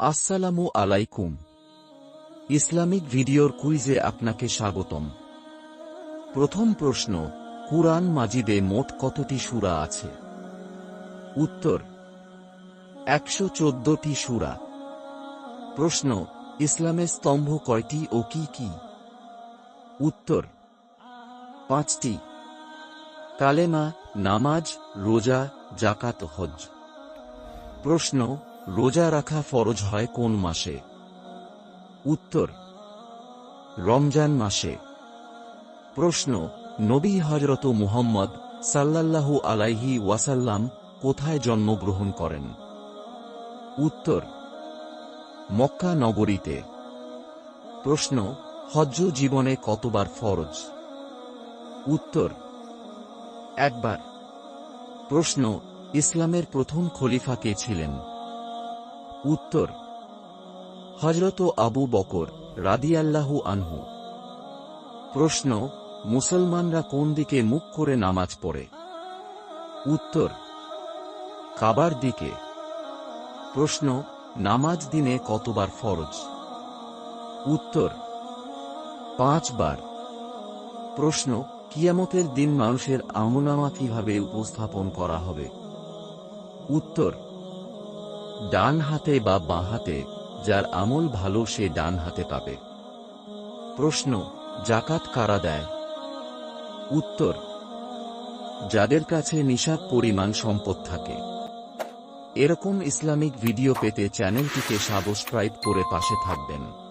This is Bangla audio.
আসসালামু আলাইকুম। ইসলামিক ভিডিওর কুইজে আপনাকে স্বাগতম। প্রথম প্রশ্ন, কুরআন মাজিদে মোট কতটি সুরা আছে? উত্তর, একশো চোদ্দটি সূরা। প্রশ্ন ইসলামের স্তম্ভ কয়টি ও কি কি? উত্তর, পাঁচটি। কালেমা, নামাজ, রোজা জাকাত হজ প্রশ্ন রোজা রাখা ফরজ হয় কোন মাসে? উত্তর, রমজান মাসে। প্রশ্ন, নবী হজরত মুহাম্মদ সাল্লাল্লাহু আলাইহি ওয়াসাল্লাম কোথায় জন্মগ্রহণ করেন? উত্তর, মক্কা নগরীতে। প্রশ্ন, হজ্জ জীবনে কতবার ফরজ? উত্তর, একবার। প্রশ্ন, ইসলামের প্রথম খলিফা কে ছিলেন? উত্তর হজরত আবু বকর রাদিয়াল্লাহু আনহু। প্রশ্ন, মুসলমানরা কোন দিকে মুখ করে নামাজ পড়ে? উত্তর, কাবার দিকে। প্রশ্ন, নামাজ দিনে কতবার ফরজ? উত্তর, পাঁচবার। প্রশ্ন, কিয়ামতের দিন মানুষের আমনামা কীভাবে উপস্থাপন করা হবে? উত্তর ডান হাতে বা বাঁ হাতে, যার আমল ভালো সে ডান হাতে পাবে। প্রশ্ন, জাকাত কারা দেয়? উত্তর, যাদের কাছে নিশাব পরিমাণ সম্পদ থাকে। এরকম ইসলামিক ভিডিও পেতে চ্যানেলটিকে সাবস্ক্রাইব করে পাশে থাকবেন।